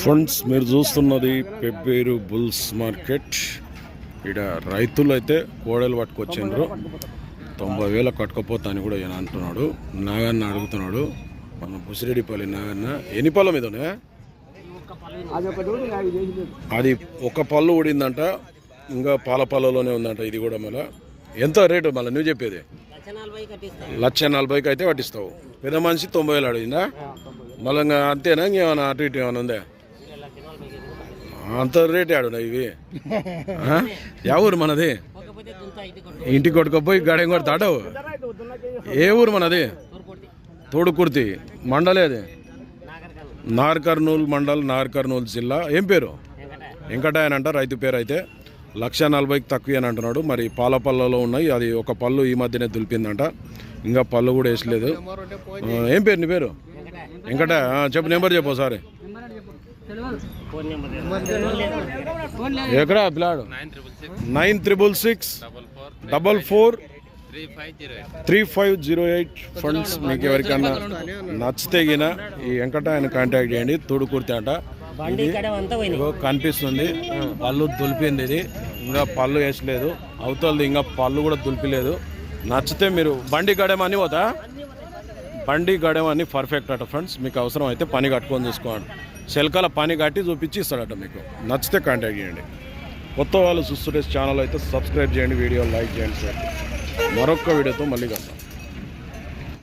Friends మీరు చూస్తున్నది Pebbair bulls market. ఇక్కడ రైతులు అయితే కోడలు పట్టుకొచ్చిండ్రు. తొంభై వేల కట్టుకపోతా అని కూడా ఈయన అంటున్నాడు. నాగన్న అడుగుతున్నాడు. మన బుసిరెడ్డిపల్లి నాగన్న. ఎన్ని పళ్ళ మీద? అది ఒక పళ్ళు ఊడిందంట ఇంకా పాల పళ్ళలోనే ఉందంట. ఇది కూడా మళ్ళీ ఎంత రేటు మళ్ళీ? నువ్వు చెప్పేది. లక్ష నలభైకి అయితే పట్టిస్తావు పెద్ద మనిషి తొంభై వేలు అడిగిందా? మళ్ళీ ఇంకా అంతేనా? ఇంకేమైనా అటు ఇటు ఏమైనా ఉందా? అంత రేట్ ఆడునా ఇవి? ఆ? యా ఊరు మనది? ఇంటికి కొట్టుకపోయి గడేం తాడవు ఏ ఊరు మనది? తోడుకుర్తి మండలేది నార్ కర్నూలు మండల్ నార్కర్నూలు జిల్లా. ఏం పేరు? వెంకటాయన అంట రైతు పేరు అయితే లక్ష నలభైకి తక్కువ అని అంటున్నాడు. మరి పాల పళ్ళలో ఉన్నాయి. అది ఒక పళ్ళు ఈ మధ్యనే దులిపిందంట. ఇంకా పళ్ళు కూడా వేసలేదు. ఏం పేరు నీ పేరు? వెంకట చెప్పు నెంబర్ చెప్పు ఒకసారి. ఎక్కడ పిల్లాడు? Nine triple six double four three five zero eight. Funds మీకు ఎవరికన్నా నచ్చితే గిన ఈ వెంకట ఆయన కాంటాక్ట్ చేయండి. తోడుకుర్తి అంట కనిపిస్తుంది. పళ్ళు దులిపింది ఇది. ఇంకా పళ్ళు వేసలేదు. అవతలది ఇంకా పళ్ళు కూడా దులిపిలేదు. నచ్చితే మీరు బండి గడేం అని పోతా? బండి గడేం అని పర్ఫెక్ట్ అట ఫ్రెండ్స్ మీకు అవసరం అయితే పని కట్టుకొని చూసుకోండి. శెల్కాల పని కట్టి చూపించి ఇస్తాడట మీకు. నచ్చితే కాంటాక్ట్ చేయండి. కొత్త వాళ్ళు చూస్తుంటే ఛానల్ అయితే సబ్స్క్రైబ్ చేయండి వీడియో లైక్ చేయండి. సార్ మరొక వీడియోతో మళ్ళీ కలుద్దాం.